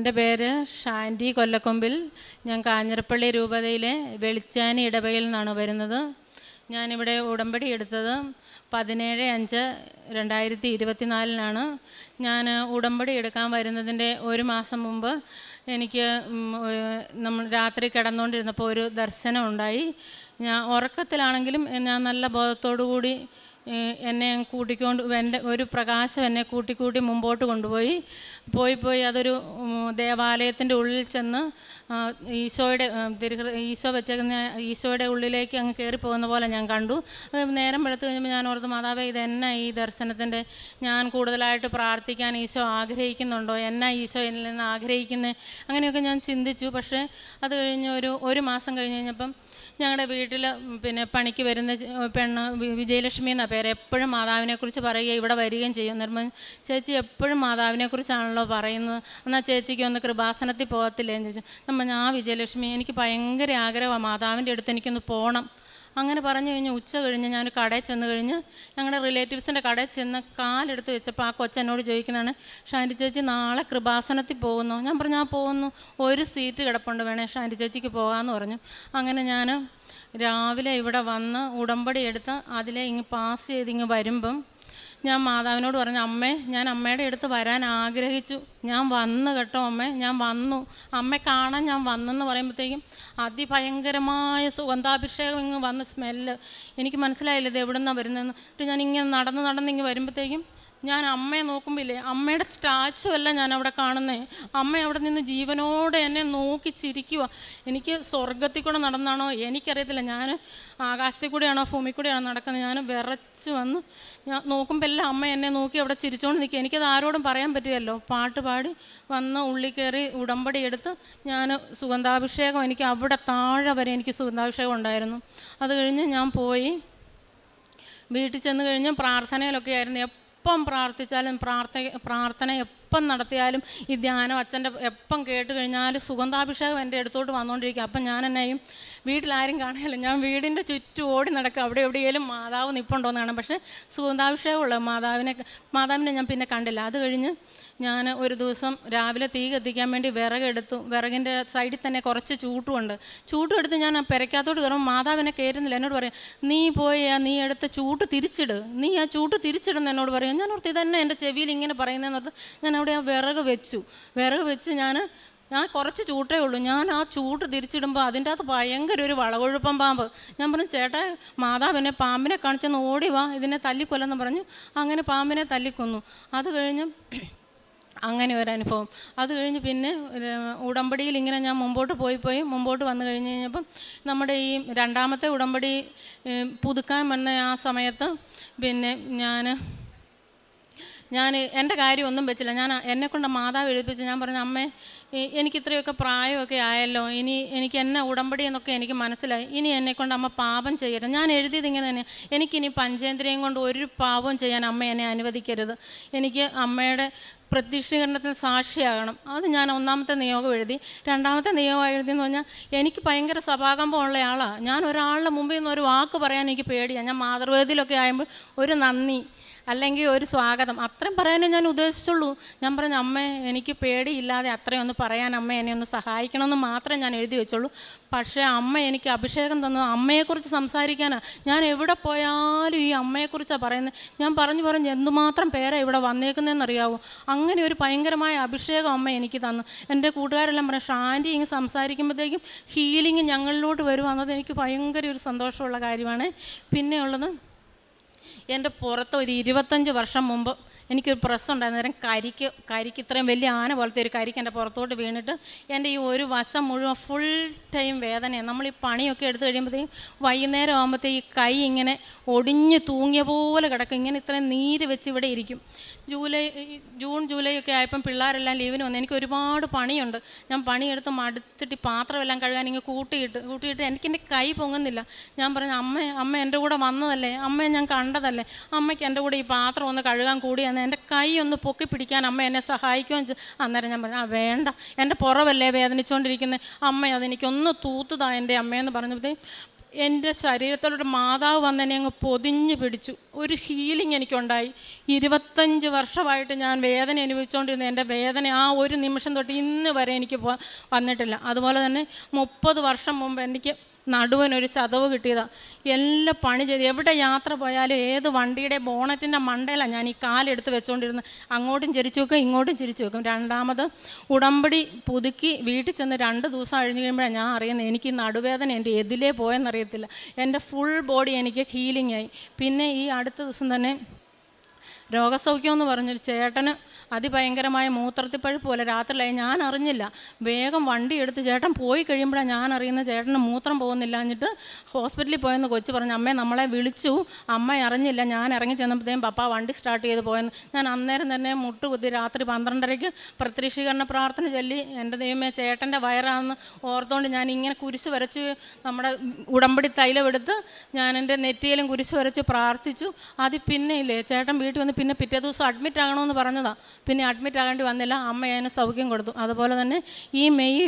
എന്റെ പേര് ഷാൻഡി കൊല്ലക്കൊമ്പിൽ. ഞാൻ കാഞ്ഞിരപ്പള്ളി രൂപതയിലെ വെളിച്ചാനി ഇടവകയിൽ നിന്നാണ് വരുന്നത്. ഞാനിവിടെ ഉടമ്പടി എടുത്തത് പതിനേഴ് അഞ്ച് രണ്ടായിരത്തി ഇരുപത്തിനാലിനാണ്. ഞാൻ ഉടമ്പടി എടുക്കാൻ വരുന്നതിന്റെ ഒരു മാസം മുമ്പ് എനിക്ക് നമ്മൾ രാത്രി കിടന്നുകൊണ്ടിരുന്നപ്പോൾ ഒരു ദർശനം ഉണ്ടായി ഞാൻ ഉറക്കത്തിലാണെങ്കിലും ഞാൻ നല്ല ബോധത്തോടു കൂടി എന്നെ കൂട്ടിക്കൊണ്ട് എന്റെ ഒരു പ്രകാശം എന്നെ കൂട്ടിക്കൂട്ടി മുമ്പോട്ട് കൊണ്ടുപോയി. പോയി പോയി അതൊരു ദേവാലയത്തിന്റെ ഉള്ളിൽ ചെന്ന് ഈശോയുടെ ഈശോ വെച്ചേക്കുന്ന ഈശോയുടെ ഉള്ളിലേക്ക് അങ്ങ് കയറി പോകുന്ന പോലെ ഞാൻ കണ്ടു. നേരം വെളുത്ത് കഴിഞ്ഞപ്പോൾ ഞാൻ ഓർത്ത് മാതാവേ ഇത് എന്നാ ഈ ദർശനത്തിന്റെ ഞാൻ കൂടുതലായിട്ട് പ്രാർത്ഥിക്കാൻ ഈശോ ആഗ്രഹിക്കുന്നുണ്ടോ? എന്നാ ഈശോ എന്നിൽ നിന്ന് ആഗ്രഹിക്കുന്നത് അങ്ങനെയൊക്കെ ഞാൻ ചിന്തിച്ചു. പക്ഷേ അത് കഴിഞ്ഞ് ഒരു ഒരു മാസം കഴിഞ്ഞ് കഴിഞ്ഞപ്പം ഞങ്ങളുടെ വീട്ടിൽ പിന്നെ പണിക്ക് വരുന്ന പെണ്ണ് വിജയലക്ഷ്മി എന്ന പേര് എപ്പോഴും മാതാവിനെക്കുറിച്ച് പറയുകയും ഇവിടെ വരികയും ചെയ്യും. നിർമ്മ ചേച്ചി എപ്പോഴും മാതാവിനെക്കുറിച്ചാണല്ലോ പറയുന്നത്. എന്നാൽ ചേച്ചിക്ക് ഒന്ന് കൃപാസനത്തിൽ പോകത്തില്ലേ എന്ന് ചോദിച്ചു. നമ്മൾ ഞാൻ വിജയലക്ഷ്മി എനിക്ക് ഭയങ്കര ആഗ്രഹമാണ്. മാതാവിന്റെ അടുത്ത് എനിക്കൊന്ന് പോകണം അങ്ങനെ പറഞ്ഞു കഴിഞ്ഞ് ഉച്ച കഴിഞ്ഞ് ഞാൻ കടയിൽ ചെന്ന് കഴിഞ്ഞ് ഞങ്ങളുടെ റിലേറ്റീവ്സിന്റെ കടയിൽ ചെന്ന് കാലെടുത്ത് വെച്ചപ്പോൾ ആ കൊച്ചെന്നോട് ചോദിക്കുന്നതാണ് ഷാന്റി ചേച്ചി നാളെ കൃപാസനത്തിൽ പോകുന്നു? ഞാൻ പറഞ്ഞു ഞാൻ പോകുന്നു. ഒരു സീറ്റ് കിടപ്പുണ്ട് വേണേ ഷാന്റി ചേച്ചിക്ക് പോകാമെന്ന് പറഞ്ഞു. അങ്ങനെ ഞാൻ രാവിലെ ഇവിടെ വന്ന് ഉടമ്പടി എടുത്ത് അതിലെ ഇങ്ങ് പാസ് ചെയ്ത് ഇങ്ങ് വരുമ്പം ഞാൻ മാതാവിനോട് പറഞ്ഞു അമ്മേ ഞാൻ അമ്മയുടെ അടുത്ത് വരാൻ ആഗ്രഹിച്ചു. ഞാൻ വന്നു കേട്ടോ അമ്മേ ഞാൻ വന്നു. അമ്മ കാണാൻ ഞാൻ വന്നെന്ന് പറയുമ്പോഴത്തേക്കും അതിഭയങ്കരമായ സുഗന്ധാഭിഷേകം ഇങ്ങ് വന്ന സ്മെല്ല്. എനിക്ക് മനസ്സിലായില്ല ഇത് എവിടെ നിന്നാണ് വരുന്നതെന്ന്. എന്നിട്ട് ഞാൻ ഇങ്ങനെ നടന്ന് നടന്ന് ഇങ്ങ് വരുമ്പോഴത്തേക്കും ഞാൻ അമ്മയെ നോക്കുമ്പില്ലേ? അമ്മയുടെ സ്റ്റാച്ചു അല്ല ഞാൻ അവിടെ കാണുന്നത് അമ്മ അവിടെ നിന്ന് ജീവനോടെ എന്നെ നോക്കി ചിരിക്കുക എനിക്ക് സ്വർഗത്തിൽ കൂടെ നടന്നാണോ? എനിക്കറിയത്തില്ല. ഞാൻ ആകാശത്തിൽ കൂടെയാണോ? ഭൂമി കൂടെയാണോ നടക്കുന്നത്? ഞാൻ വിറച്ച് വന്ന് ഞാൻ നോക്കുമ്പോൾ എല്ലാം അമ്മ എന്നെ നോക്കി അവിടെ ചിരിച്ചുകൊണ്ട് നിൽക്കുക എനിക്കത് ആരോടും പറയാൻ പറ്റുമല്ലോ പാട്ട് പാടി വന്ന് ഉള്ളിൽ കയറി ഉടമ്പടി എടുത്ത് ഞാൻ സുഗന്ധാഭിഷേകം എനിക്ക് അവിടെ താഴെ വരെ എനിക്ക് സുഗന്ധാഭിഷേകം ഉണ്ടായിരുന്നു. അത് കഴിഞ്ഞ് ഞാൻ പോയി. വീട്ടിൽ ചെന്ന് കഴിഞ്ഞ് പ്രാർത്ഥനയിലൊക്കെ ആയിരുന്നു. എപ്പം പ്രാർത്ഥിച്ചാലും പ്രാർത്ഥ പ്രാർത്ഥന എപ്പം നടത്തിയാലും ഈ ധ്യാനം അച്ഛന്റെ എപ്പം കേട്ട് കഴിഞ്ഞാൽ സുഗന്ധാഭിഷേകം എന്റെ അടുത്തോട്ട് വന്നുകൊണ്ടിരിക്കുക അപ്പം ഞാൻ എന്നെയും വീട്ടിലാരും കാണില്ല ഞാൻ വീടിന്റെ ചുറ്റും ഓടി നടക്കുക. അവിടെ എവിടെയെങ്കിലും മാതാവ് നിൽപ്പുണ്ടോയെന്ന് കാണാം പക്ഷേ സുഗന്ധാഭിഷേകമുള്ള മാതാവിനെ മാതാവിനെ ഞാൻ പിന്നെ കണ്ടില്ല. അത് കഴിഞ്ഞ് ഞാൻ ഒരു ദിവസം രാവിലെ തീ കത്തിക്കാൻ വേണ്ടി വിറകെടുത്തു വിറകിന്റെ സൈഡിൽ തന്നെ കുറച്ച് ചൂട്ടുമുണ്ട് ചൂട്ടും എടുത്ത് ഞാൻ പെരയ്ക്കകത്തോട്ട് കയറുമ്പോൾ മാതാവിനെ കയറുന്നില്ല. എന്നോട് പറയും നീ പോയി നീ എടുത്ത ചൂട്ട് തിരിച്ചിട്. നീ ആ ചൂട്ട് തിരിച്ചിടുന്ന എന്നോട് പറയും. ഞാൻ ഓർത്ത് ഇതന്നെ എന്റെ ചെവിയിൽ ഇങ്ങനെ പറയുന്നതെന്ന് ഓർത്ത് ഞാൻ അവിടെ ആ വിറക് വെച്ചു. വിറക് വെച്ച് ഞാൻ ഞാൻ കുറച്ച് ചൂട്ടേ ഉള്ളൂ. ഞാൻ ആ ചൂട്ട് തിരിച്ചിടുമ്പോൾ അതിന്റെ അകത്ത് ഭയങ്കര ഒരു വളകൊഴുപ്പം പാമ്പ്. ഞാൻ പറഞ്ഞു ചേട്ടാ മാതാവിനെ പാമ്പിനെ കാണിച്ചെന്ന് ഓടി വാ. ഇതിനെ തല്ലിക്കൊല്ലെന്ന് പറഞ്ഞു. അങ്ങനെ പാമ്പിനെ തല്ലിക്കൊന്നു. അത് കഴിഞ്ഞ് അങ്ങനെ ഒരു അനുഭവം. അത് കഴിഞ്ഞ് പിന്നെ ഉടമ്പടിയിൽ ഇങ്ങനെ ഞാൻ മുമ്പോട്ട് പോയി പോയി മുമ്പോട്ട് വന്നു കഴിഞ്ഞ് കഴിഞ്ഞപ്പം നമ്മുടെ ഈ രണ്ടാമത്തെ ഉടമ്പടി പുതുക്കാൻ വന്ന ആ സമയത്ത് പിന്നെ ഞാൻ ഞാൻ എന്റെ കാര്യം ഒന്നും വെച്ചില്ല. ഞാൻ എന്നെക്കൊണ്ട് മാതാവ് എഴുതിപ്പിച്ച് ഞാൻ പറഞ്ഞു അമ്മേ എനിക്ക് ഇത്രയൊക്കെ പ്രായമൊക്കെ ആയല്ലോ. ഇനി എനിക്ക് എന്നെ ഉടമ്പടി എന്നൊക്കെ എനിക്ക് മനസ്സിലായി. ഇനി എന്നെക്കൊണ്ട് അമ്മ പാപം ചെയ്യരുത് ഞാൻ എഴുതിയത് ഇങ്ങനെ തന്നെ. എനിക്കിനി പഞ്ചേന്ദ്രിയം കൊണ്ട് ഒരു പാപവും ചെയ്യാൻ അമ്മ എന്നെ അനുവദിക്കരുത്. എനിക്ക് അമ്മയുടെ പ്രത്യക്ഷീകരണത്തിന് സാക്ഷിയാകണം. അത് ഞാൻ ഒന്നാമത്തെ നിയോഗം എഴുതി. രണ്ടാമത്തെ നിയോഗം എഴുതിയെന്ന് പറഞ്ഞാൽ എനിക്ക് ഭയങ്കര സഭാകമ്പം ഉള്ള ആളാണ് ഞാൻ ഒരാളുടെ മുമ്പിൽ നിന്ന് ഒരു വാക്ക് പറയാൻ എനിക്ക് പേടിയാണ് ഞാൻ മാതൃവേദിയിലൊക്കെ ആയുമ്പോൾ ഒരു നന്ദി. അല്ലെങ്കിൽ ഒരു സ്വാഗതം. അത്രയും പറയാനേ ഞാൻ ഉദ്ദേശിച്ചുള്ളൂ. ഞാൻ പറഞ്ഞു അമ്മേ എനിക്ക് പേടിയില്ലാതെ അത്രയും ഒന്ന് പറയാൻ അമ്മ എന്നെ ഒന്ന് സഹായിക്കണമെന്ന് മാത്രമേ ഞാൻ എഴുതി വെച്ചുള്ളൂ. പക്ഷേ അമ്മ എനിക്ക് അഭിഷേകം തന്നത് അമ്മയെക്കുറിച്ച് സംസാരിക്കാനാണ് ഞാൻ എവിടെ പോയാലും ഈ അമ്മയെക്കുറിച്ചാണ് പറയുന്നത്. ഞാൻ പറഞ്ഞു പറഞ്ഞ് എന്തുമാത്രം പേരാ ഇവിടെ വന്നേക്കുന്നതെന്നറിയാവോ അങ്ങനെ ഒരു ഭയങ്കരമായ അഭിഷേകം അമ്മ എനിക്ക് തന്നു. എന്റെ കൂട്ടുകാരെല്ലാം പറഞ്ഞു ഷാന്റി ഇങ്ങനെ സംസാരിക്കുമ്പോഴത്തേക്കും ഹീലിംഗ് ഞങ്ങളിലോട്ട് വരുവാന്നത് എനിക്ക് ഭയങ്കര ഒരു സന്തോഷമുള്ള കാര്യമാണ്. പിന്നെയുള്ളത് എന്റെ പുറത്ത് ഒരു ഇരുപത്തഞ്ച് വർഷം മുമ്പ് എനിക്കൊരു പ്രസ് ഉണ്ടായിരുന്നേരം കരിക്ക് കരിക്ക് ഇത്രയും വലിയ ആന പോലത്തെ ഒരു കരിക്ക് എന്റെ പുറത്തോട്ട് വീണിട്ട് എന്റെ ഈ ഒരു വശം മുഴുവൻ ഫുൾ ടൈം വേദനയാണ്. നമ്മൾ ഈ പണിയൊക്കെ എടുത്തു കഴിയുമ്പോഴത്തേക്കും വൈകുന്നേരം ആകുമ്പോഴത്തേ ഈ കൈ ഇങ്ങനെ ഒടിഞ്ഞ് തൂങ്ങിയ പോലെ കിടക്കും. ഇങ്ങനെ ഇത്രയും നീര് വെച്ച് ഇവിടെ ഇരിക്കും. ജൂലൈ ജൂൺ ജൂലൈ ഒക്കെ ആയപ്പം പിള്ളേരെല്ലാം ലീവിന് വന്നു എനിക്ക് ഒരുപാട് പണിയുണ്ട്. ഞാൻ പണിയെടുത്ത് മടുത്തിട്ട് പാത്രമെല്ലാം കഴുകാൻ ഇങ്ങനെ കൂട്ടിയിട്ട് കൂട്ടിയിട്ട് എനിക്ക് എന്റെ കൈ പൊങ്ങുന്നില്ല. ഞാൻ പറഞ്ഞു അമ്മ അമ്മ എന്റെ കൂടെ വന്നതല്ലേ? അമ്മയെ ഞാൻ കണ്ടതല്ലേ? അമ്മയ്ക്ക് എന്റെ കൂടെ ഈ പാത്രം ഒന്ന് കഴുകാൻ കൂടിയാന്ന് എന്റെ കൈ ഒന്ന് പൊക്കി പിടിക്കാൻ അമ്മ എന്നെ സഹായിക്കുകയും ചെയ്തു അന്നേരം ഞാൻ പറഞ്ഞു ആ വേണ്ട. എന്റെ പുറവല്ലേ വേദനിച്ചുകൊണ്ടിരിക്കുന്നത് അമ്മ അതെനിക്കൊന്ന് തൂത്തുതാ എന്റെ അമ്മയെന്ന് പറഞ്ഞപ്പോഴത്തേക്കും എന്റെ ശരീരത്തിലൊരു മാതാവ് വന്ന് എന്നെ അങ്ങ് പൊതിഞ്ഞ് പിടിച്ചു. ഒരു ഹീലിംഗ് എനിക്കുണ്ടായി. ഇരുപത്തഞ്ച് വർഷമായിട്ട് ഞാൻ വേദന അനുഭവിച്ചുകൊണ്ടിരുന്ന എന്റെ വേദന ആ ഒരു നിമിഷം തൊട്ട് ഇന്ന് വരെ എനിക്ക് വന്നിട്ടില്ല. അതുപോലെ തന്നെ മുപ്പത് വർഷം മുമ്പ് എനിക്ക് നടുവിനൊരു ചതവ് കിട്ടിയതാണ് എല്ലാം പണി ചെയ്ത് എവിടെ യാത്ര പോയാലും ഏത് വണ്ടിയുടെ ബോണറ്റിന്റെ മണ്ടയിലാണ് ഞാൻ ഈ കാലെടുത്ത് വെച്ചുകൊണ്ടിരുന്നത് അങ്ങോട്ടും ചിരിച്ചു വെക്കും ഇങ്ങോട്ടും ചിരിച്ചു വെക്കും. രണ്ടാമത് ഉടമ്പടി പുതുക്കി വീട്ടിൽ ചെന്ന് രണ്ട് ദിവസം കഴിഞ്ഞ് കഴിയുമ്പോഴാണ് ഞാൻ അറിയുന്നത് എനിക്ക് നടുവേദന എന്റെ എതിലേ പോയെന്നറിയത്തില്ല. എന്റെ ഫുൾ ബോഡി എനിക്ക് ഹീലിംഗ് ആയി. പിന്നെ ഈ അടുത്ത ദിവസം തന്നെ രോഗസൗഖ്യം എന്ന് പറഞ്ഞൊരു ചേട്ടന് അതിഭയങ്കരമായ മൂത്രത്തിപ്പഴുപ്പ് പോലെ രാത്രിയിലായി ഞാൻ അറിഞ്ഞില്ല. വേഗം വണ്ടി എടുത്ത് ചേട്ടൻ പോയി കഴിയുമ്പോഴാണ് ഞാൻ അറിയുന്ന ചേട്ടന് മൂത്രം പോകുന്നില്ല എന്നിട്ട് ഹോസ്പിറ്റലിൽ പോയെന്ന് കൊച്ചു പറഞ്ഞു അമ്മേ നമ്മളെ വിളിച്ചു. അമ്മ അറിഞ്ഞില്ല. ഞാൻ ഇറങ്ങി ചെന്നപ്പോഴത്തേക്കും പപ്പ വണ്ടി സ്റ്റാർട്ട് ചെയ്ത് പോയെന്ന്. ഞാൻ അന്നേരം തന്നെ മുട്ടുകുത്തി രാത്രി പന്ത്രണ്ടരയ്ക്ക് പ്രത്യക്ഷീകരണ പ്രാർത്ഥന ചൊല്ലി. എന്റെ ദൈവമേ ചേട്ടന്റെ വയറാണെന്ന് ഓർത്തുകൊണ്ട് ഞാൻ ഇങ്ങനെ കുരിശ് വരച്ച് നമ്മുടെ ഉടമ്പടി തൈലം എടുത്ത് ഞാൻ എന്റെ നെറ്റിയിലും കുരിശ് വരച്ച് പ്രാർത്ഥിച്ചു. അത് പിന്നെ ഇല്ലേ ചേട്ടൻ വീട്ടിൽ വന്ന് പിന്നെ പിറ്റേ ദിവസം അഡ്മിറ്റ് ആകണമെന്ന് പറഞ്ഞതാ. പിന്നെ അഡ്മിറ്റ് ആകേണ്ടി വന്നില്ല. അമ്മ അതിന് സൗഖ്യം കൊടുത്തു. അതുപോലെ തന്നെ ഈ മെയ്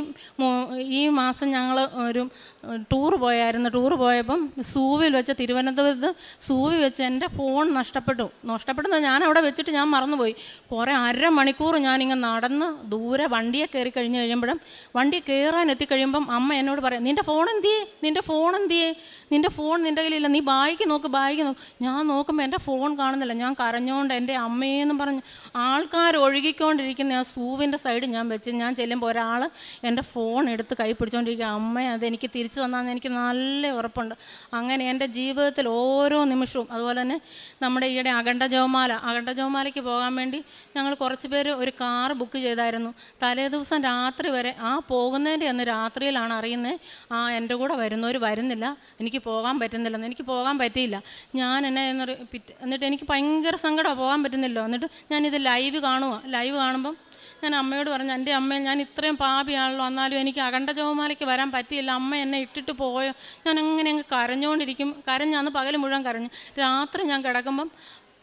ഈ മാസം ഞങ്ങൾ ഒരു ടൂർ പോയായിരുന്നു. ടൂർ പോയപ്പം സൂവിൽ വെച്ച് തിരുവനന്തപുരത്ത് സൂവിൽ വെച്ച് എന്റെ ഫോൺ നഷ്ടപ്പെട്ടു. നഷ്ടപ്പെടുന്നത് ഞാൻ അവിടെ വെച്ചിട്ട് ഞാൻ മറന്നുപോയി. കുറേ അര അരമണിക്കൂർ ഞാനിങ്ങനെ നടന്ന് ദൂരെ വണ്ടിയെ കയറി കഴിഞ്ഞ് കഴിയുമ്പോഴും വണ്ടി കയറാൻ എത്തിക്കഴിയുമ്പം അമ്മ എന്നോട് പറയാം നിന്റെ ഫോൺ എന്തിയേ? നിന്റെ ഫോൺ എന്തിയേ? നിന്റെ ഫോൺ നിന്റെ കയ്യിലില്ല. നീ ബായിക്ക് നോക്ക് ബായിക്ക് നോക്ക്. ഞാൻ നോക്കുമ്പോൾ എന്റെ ഫോൺ കാണുന്നില്ല. ഞാൻ കരഞ്ഞുകൊണ്ട് എന്റെ അമ്മയെന്നും പറഞ്ഞ് ആൾക്കാർ ഒഴുകിക്കൊണ്ടിരിക്കുന്ന ആ സൂവിന്റെ സൈഡ് ഞാൻ വെച്ച് ഞാൻ ചെല്ലുമ്പോൾ ഒരാൾ എന്റെ ഫോൺ എടുത്ത് കൈ പിടിച്ചുകൊണ്ടിരിക്കുക അമ്മ അതെനിക്ക് തിരിച്ചു തന്നാൽ എനിക്ക് നല്ല ഉറപ്പുണ്ട്. അങ്ങനെ എന്റെ ജീവിതത്തിൽ ഓരോ നിമിഷവും അതുപോലെ തന്നെ നമ്മുടെ ഈയിടെ അഖണ്ഡ ജോമാല അഖണ്ഡ ജോമാലയ്ക്ക് പോകാൻ വേണ്ടി ഞങ്ങൾ കുറച്ച് പേര് ഒരു കാർ ബുക്ക് ചെയ്തായിരുന്നു. തലേ ദിവസം രാത്രി വരെ ആ പോകുന്നതിന്റെ അന്ന് രാത്രിയിലാണ് അറിയുന്നത് ആ എന്റെ കൂടെ വരുന്നവർ വരുന്നില്ല എനിക്ക് പോകാൻ പറ്റുന്നില്ലെന്ന്. എനിക്ക് പോകാൻ പറ്റിയില്ല. ഞാൻ എന്നെ എന്നൊരു എന്നിട്ട് എനിക്ക് ഭയങ്കര സങ്കടമാണ് പോകാൻ പറ്റുന്നില്ലോ. എന്നിട്ട് ഞാനിത് ലൈവ് കാണുക ലൈവ് കാണുമ്പം ഞാൻ അമ്മയോട് പറഞ്ഞു എന്റെ അമ്മ ഞാൻ ഇത്രയും പാപിയാണല്ലോ. എന്നാലും എനിക്ക് അകണ്ട ജവമാലയ്ക്ക് വരാൻ പറ്റിയില്ല. അമ്മ എന്നെ ഇട്ടിട്ട് പോയോ? ഞാൻ അങ്ങനെ അങ്ങ് കരഞ്ഞുകൊണ്ടിരിക്കും കരഞ്ഞാന്ന് പകൽ മുഴുവൻ കരഞ്ഞു. രാത്രി ഞാൻ കിടക്കുമ്പം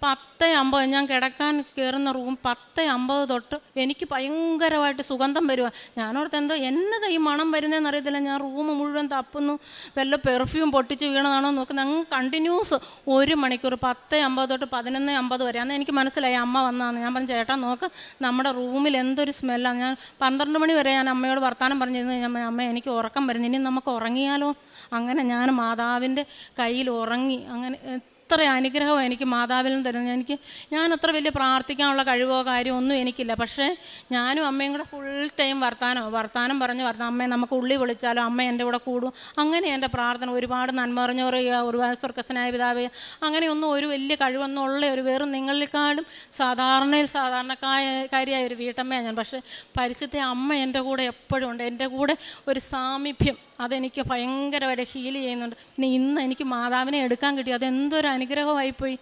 പത്ത് അമ്പത് ഞാൻ കിടക്കാൻ കയറുന്ന റൂം പത്ത് അമ്പത് തൊട്ട് എനിക്ക് ഭയങ്കരമായിട്ട് സുഗന്ധം വരുക ഞാനോർത്ത് എന്തോ എന്നതാ ഈ മണം വരുന്നതെന്ന് അറിയത്തില്ല. ഞാൻ റൂം മുഴുവൻ തപ്പുന്നു വല്ല പെർഫ്യൂം പൊട്ടിച്ച് വീണതാണോ നോക്കുന്നത് അങ്ങ് കണ്ടിന്യൂസ് ഒരു മണിക്കൂർ പത്ത് അമ്പത് തൊട്ട് പതിനൊന്ന് അമ്പത് വരെ. അന്ന് എനിക്ക് മനസ്സിലായി അമ്മ വന്നതാണ് ഞാൻ പറഞ്ഞു ചേട്ടാ നോക്ക് നമ്മുടെ റൂമിൽ എന്തൊരു സ്മെല്ലാണ് ഞാൻ പന്ത്രണ്ട് മണി വരെ ഞാൻ അമ്മയോട് വർത്തമാനം പറഞ്ഞിരുന്നു. ഞാൻ അമ്മ എനിക്ക് ഉറക്കം വരുന്നു. ഇനി നമുക്ക് ഉറങ്ങിയാലോ? അങ്ങനെ ഞാൻ മാതാവിന്റെ കയ്യിൽ ഉറങ്ങി അങ്ങനെ എത്ര അനുഗ്രഹവും എനിക്ക് മാതാവിൽ നിന്ന് തരുന്നത് എനിക്ക് ഞാൻ അത്ര വലിയ പ്രാർത്ഥിക്കാനുള്ള കഴിവോ കാര്യമോ ഒന്നും എനിക്കില്ല. പക്ഷേ ഞാനും അമ്മയും കൂടെ ഫുൾ ടൈം വർത്താനോ വർത്താനം പറഞ്ഞ് വർത്താനം. അമ്മയെ നമുക്ക് ഉള്ളി വിളിച്ചാലോ? അമ്മ എന്റെ കൂടെ കൂടും. അങ്ങനെ എന്റെ പ്രാർത്ഥന ഒരുപാട് നന്മ പറഞ്ഞു പറയുക ഒരുപാട് സ്വർഗസ്വനായ പിതാവേ അങ്ങനെയൊന്നും ഒരു വലിയ കഴിവൊന്നും ഉള്ള ഒരു വെറും നിങ്ങളെക്കാളും സാധാരണയിൽ സാധാരണക്കായ കാര്യമായ ഒരു വീട്ടമ്മയാണ് ഞാൻ. പക്ഷേ പരിശുദ്ധ അമ്മ എന്റെ കൂടെ എപ്പോഴും ഉണ്ട്. എന്റെ കൂടെ ഒരു സാമീപ്യം അതെനിക്ക് ഭയങ്കരമായിട്ട് ഹീൽ ചെയ്യുന്നുണ്ട്. പിന്നെ ഇന്ന് എനിക്ക് മാതാവിനെ എടുക്കാൻ കിട്ടി. അതെന്തൊരു അനുഗ്രഹമായിപ്പോയി.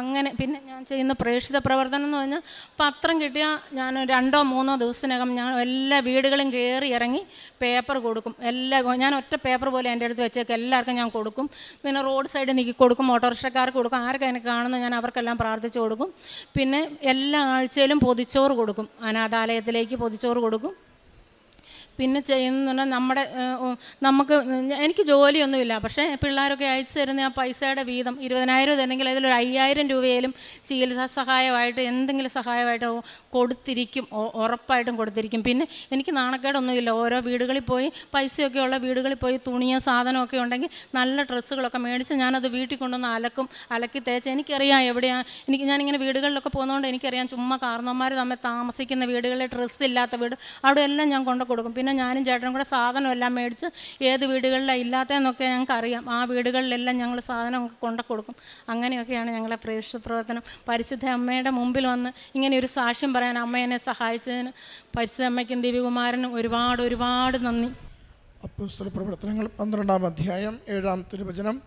അങ്ങനെ പിന്നെ ഞാൻ ചെയ്യുന്ന പ്രേക്ഷിത പ്രവർത്തനം എന്ന് പറഞ്ഞാൽ പത്രം കിട്ടിയാൽ ഞാൻ രണ്ടോ മൂന്നോ ദിവസത്തിനകം ഞാൻ എല്ലാ വീടുകളും കയറി ഇറങ്ങി പേപ്പർ കൊടുക്കും. എല്ലാ ഞാൻ ഒറ്റ പേപ്പർ പോലെ എന്റെ അടുത്ത് വെച്ചേക്ക്. എല്ലാവർക്കും ഞാൻ കൊടുക്കും. പിന്നെ റോഡ് സൈഡിൽ നിൽക്കി കൊടുക്കും. ഓട്ടോറിക്ഷക്കാർക്ക് കൊടുക്കും. ആർക്കും എനിക്ക് കാണുന്നു ഞാൻ അവർക്കെല്ലാം പ്രാർത്ഥിച്ചു കൊടുക്കും. പിന്നെ എല്ലാ ആഴ്ചയിലും പൊതിച്ചോറ് കൊടുക്കും. അനാഥാലയത്തിലേക്ക് പൊതിച്ചോറ് കൊടുക്കും. പിന്നെ ചെയ്യുന്ന നമ്മുടെ നമുക്ക് എനിക്ക് ജോലിയൊന്നുമില്ല. പക്ഷേ പിള്ളേരൊക്കെ അയച്ചു തരുന്ന ആ പൈസയുടെ വീതം ഇരുപതിനായിരം തന്നെങ്കിൽ അതിലൊരു അയ്യായിരം രൂപയിലും ചികിത്സാ സഹായമായിട്ട് എന്തെങ്കിലും സഹായമായിട്ട് കൊടുത്തിരിക്കും. ഉറപ്പായിട്ടും കൊടുത്തിരിക്കും. പിന്നെ എനിക്ക് നാണക്കേടൊന്നുമില്ല. ഓരോ വീടുകളിൽ പോയി പൈസയൊക്കെ ഉള്ള വീടുകളിൽ പോയി തുണിയോ സാധനമൊക്കെ ഉണ്ടെങ്കിൽ നല്ല ഡ്രസ്സുകളൊക്കെ മേടിച്ച് ഞാനത് വീട്ടിൽ കൊണ്ടുവന്ന് അലക്കും അലക്കി തേച്ച്. എനിക്കറിയാം എവിടെയാണ് എനിക്ക് ഞാനിങ്ങനെ വീടുകളിലൊക്കെ പോകുന്നതുകൊണ്ട് എനിക്കറിയാം ചുമ്മാ കാരണവന്മാർ തമ്മിൽ താമസിക്കുന്ന വീടുകളിൽ ഡ്രസ്സ് ഇല്ലാത്ത വീട് അവിടെ എല്ലാം ഞാൻ കൊണ്ടു കൊടുക്കും. പിന്നെ ഞാനും ചേട്ടനും കൂടെ സാധനം എല്ലാം മേടിച്ച് ഏത് വീടുകളിലാണ് ഇല്ലാത്തതെന്നൊക്കെ ഞങ്ങൾക്ക് അറിയാം ആ വീടുകളിലെല്ലാം ഞങ്ങൾ സാധനം കൊണ്ടു കൊടുക്കും. അങ്ങനെയൊക്കെയാണ് ഞങ്ങളെ പ്രേക്ഷിത പ്രവർത്തനം. പരിശുദ്ധ അമ്മയുടെ മുമ്പിൽ വന്ന് ഇങ്ങനെ ഒരു സാക്ഷ്യം പറയാൻ അമ്മ എന്നെ സഹായിച്ചതിന് പരിശുദ്ധ അമ്മയ്ക്കും ദേവികുമാരനും ഒരുപാട് ഒരുപാട് നന്ദി. അപ്പോസ്തല പ്രവർത്തനങ്ങൾ പന്ത്രണ്ടാം അധ്യായം ഏഴാം തിരുവചനം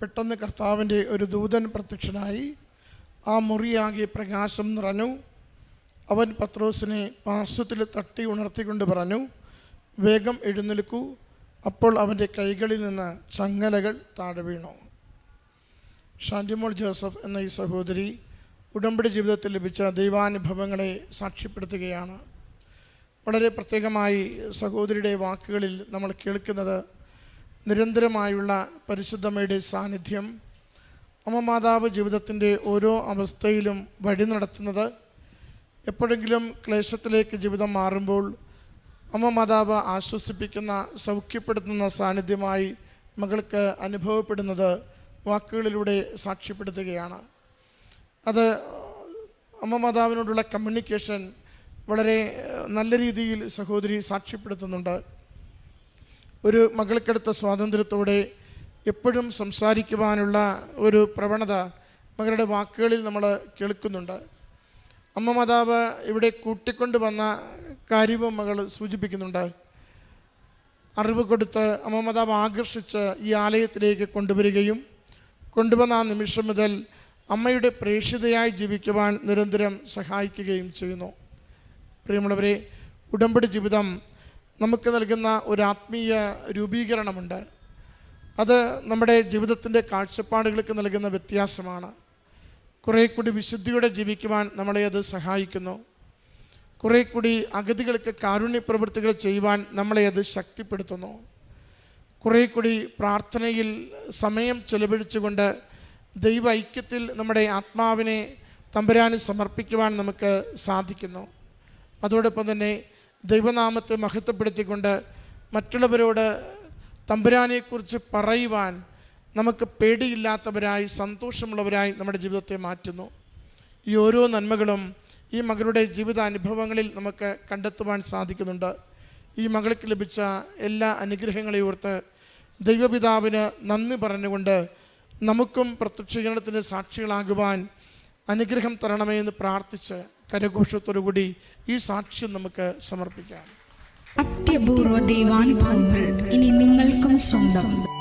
പെട്ടെന്ന് കർത്താവിന്റെ ഒരു ദൂതൻ പ്രത്യക്ഷനായി. ആ മുറിയാകെ പ്രകാശം നിറഞ്ഞു. അവൻ പത്രോസിനെ പാർശ്വത്തിൽ തട്ടി ഉണർത്തിക്കൊണ്ട് പറഞ്ഞു വേഗം എഴുന്നേൽക്കൂ. അപ്പോൾ അവന്റെ കൈകളിൽ നിന്ന് ചങ്ങലകൾ താഴെ വീണു. ഷാൻഡിമോൾ ജോസഫ് എന്ന ഈ സഹോദരി ഉടമ്പടി ജീവിതത്തിൽ ലഭിച്ച ദൈവാനുഭവങ്ങളെ സാക്ഷ്യപ്പെടുത്തുകയാണ്. വളരെ പ്രത്യേകമായി സഹോദരിയുടെ വാക്കുകളിൽ നമ്മൾ കേൾക്കുന്നത് നിരന്തരമായുള്ള പരിശുദ്ധമ്മയുടെ സാന്നിധ്യം അമ്മമാതാവ് ജീവിതത്തിന്റെ ഓരോ അവസ്ഥയിലും വഴി നടത്തുന്നത് എപ്പോഴെങ്കിലും ക്ലേശത്തിലേക്ക് ജീവിതം മാറുമ്പോൾ അമ്മ മാതാവ് ആശ്വസിപ്പിക്കുന്ന സൗഖ്യപ്പെടുത്തുന്ന സാന്നിധ്യമായി മകൾക്ക് അനുഭവപ്പെടുന്നത് വാക്കുകളിലൂടെ സാക്ഷ്യപ്പെടുത്തുകയാണ്. അത് അമ്മ മാതാവിനോടുള്ള കമ്മ്യൂണിക്കേഷൻ വളരെ നല്ല രീതിയിൽ സഹോദരി സാക്ഷ്യപ്പെടുത്തുന്നുണ്ട്. ഒരു മകൾക്കെടുത്ത സ്വാതന്ത്ര്യത്തോടെ എപ്പോഴും സംസാരിക്കുവാനുള്ള ഒരു പ്രവണത മകളുടെ വാക്കുകളിൽ നമ്മൾ കേൾക്കുന്നുണ്ട്. അമ്മ മാതാവ് ഇവിടെ കൂട്ടിക്കൊണ്ട് വന്ന കാര്യവും മകൾ സൂചിപ്പിക്കുന്നുണ്ട്. അറിവ് കൊടുത്ത് അമ്മ മാതാവ് ആകർഷിച്ച് ഈ ആലയത്തിലേക്ക് കൊണ്ടുവരികയും കൊണ്ടുവന്ന ആ നിമിഷം മുതൽ അമ്മയുടെ പ്രേക്ഷിതയായി ജീവിക്കുവാൻ നിരന്തരം സഹായിക്കുകയും ചെയ്യുന്നു. പ്രിയമുള്ളവരെ ഉടമ്പടി ജീവിതം നമുക്ക് നൽകുന്ന ഒരു ആത്മീയ രൂപീകരണമുണ്ട്. അത് നമ്മുടെ ജീവിതത്തിന്റെ കാഴ്ചപ്പാടുകൾക്ക് നൽകുന്ന വ്യത്യാസമാണ്. കുറേ കൂടി വിശുദ്ധിയോടെ ജീവിക്കുവാൻ നമ്മളെ അത് സഹായിക്കുന്നു. കുറേ കൂടി അഗതികൾക്ക് കാരുണ്യ പ്രവൃത്തികൾ ചെയ്യുവാൻ നമ്മളെ അത് ശക്തിപ്പെടുത്തുന്നു. കുറേ കൂടി പ്രാർത്ഥനയിൽ സമയം ചെലവഴിച്ചുകൊണ്ട് ദൈവ ഐക്യത്തിൽ നമ്മുടെ ആത്മാവിനെ തമ്പുരാന് സമർപ്പിക്കുവാൻ നമുക്ക് സാധിക്കുന്നു. അതോടൊപ്പം തന്നെ ദൈവനാമത്തെ മഹത്വപ്പെടുത്തിക്കൊണ്ട് മറ്റുള്ളവരോട് തമ്പുരാനെക്കുറിച്ച് പറയുവാൻ നമുക്ക് പേടിയില്ലാത്തവരായി സന്തോഷമുള്ളവരായി നമ്മുടെ ജീവിതത്തെ മാറ്റുന്നു. ഈ ഓരോ നന്മകളും ഈ മകളുടെ ജീവിതാനുഭവങ്ങളിൽ നമുക്ക് കണ്ടെത്തുവാൻ സാധിക്കുന്നുണ്ട്. ഈ മകൾക്ക് ലഭിച്ച എല്ലാ അനുഗ്രഹങ്ങളെ ഓർത്ത് ദൈവപിതാവിന് നന്ദി പറഞ്ഞുകൊണ്ട് നമുക്കും പ്രത്യക്ഷീകരണത്തിന് സാക്ഷികളാകുവാൻ അനുഗ്രഹം തരണമേ എന്ന് പ്രാർത്ഥിച്ച് കരഘോഷത്തോടുകൂടി ഈ സാക്ഷ്യം നമുക്ക് സമർപ്പിക്കാം. അത്യപൂർവ ദൈവാനുഭവങ്ങൾ ഇനി നിങ്ങൾക്കും സ്വന്തം.